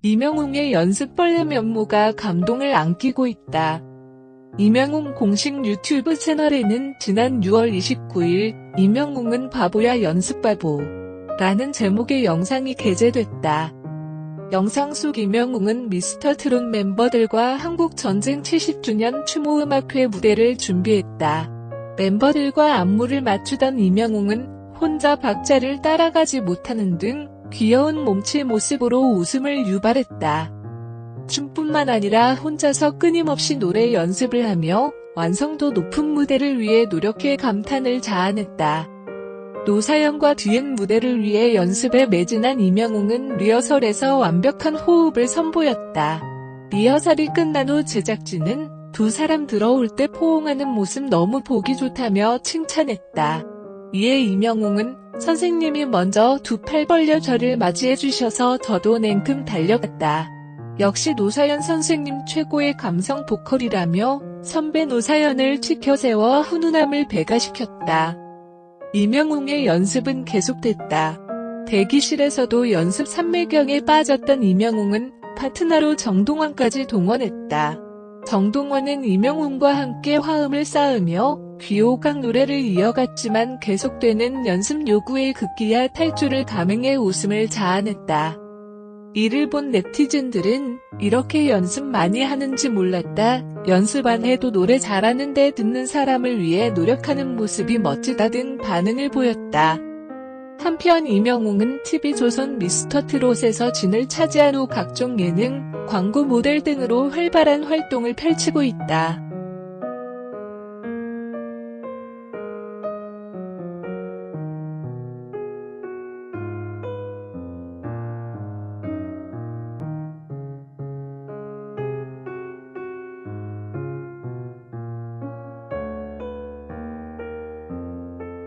이명웅의 연습벌레 면모가 감동을 안기고 있다. 이명웅 공식 유튜브 채널에는 지난 6월 29일 이명웅은 바보야 연습바보 라는 제목의 영상이 게재됐다. 영상 속 이명웅은 미스터 트롯 멤버들과 한국 전쟁 70주년 추모음악회 무대를 준비했다. 멤버들과 안무를 맞추던 이명웅은 혼자 박자를 따라가지 못하는 등 귀여운 몸치 모습으로 웃음을 유발했다. 춤뿐만 아니라 혼자서 끊임없이 노래 연습을 하며 완성도 높은 무대를 위해 노력해 감탄을 자아냈다. 노사연과 듀엣 무대를 위해 연습에 매진한 이명웅은 리허설에서 완벽한 호흡을 선보였다. 리허설이 끝난 후 제작진은 두 사람 들어올 때 포옹하는 모습 너무 보기 좋다며 칭찬했다. 이에 이명웅은 선생님이 먼저 두 팔 벌려 저를 맞이해 주셔서 저도 냉큼 달려갔다. 역시 노사연 선생님 최고의 감성 보컬이라며 선배 노사연을 치켜세워 훈훈함을 배가시켰다. 이명웅의 연습은 계속됐다. 대기실에서도 연습 삼매경에 빠졌던 이명웅은 파트너로 정동원까지 동원했다. 정동원은 이명웅과 함께 화음을 쌓으며 귀호강 노래를 이어갔지만 계속되는 연습 요구에 극기야 탈주를 감행해 웃음을 자아냈다. 이를 본 네티즌들은 이렇게 연습 많이 하는지 몰랐다. 연습 안 해도 노래 잘하는데 듣는 사람을 위해 노력하는 모습이 멋지다 등 반응을 보였다. 한편 이명웅은 TV조선 미스터 트롯에서 진을 차지한 후 각종 예능, 광고 모델 등으로 활발한 활동을 펼치고 있다.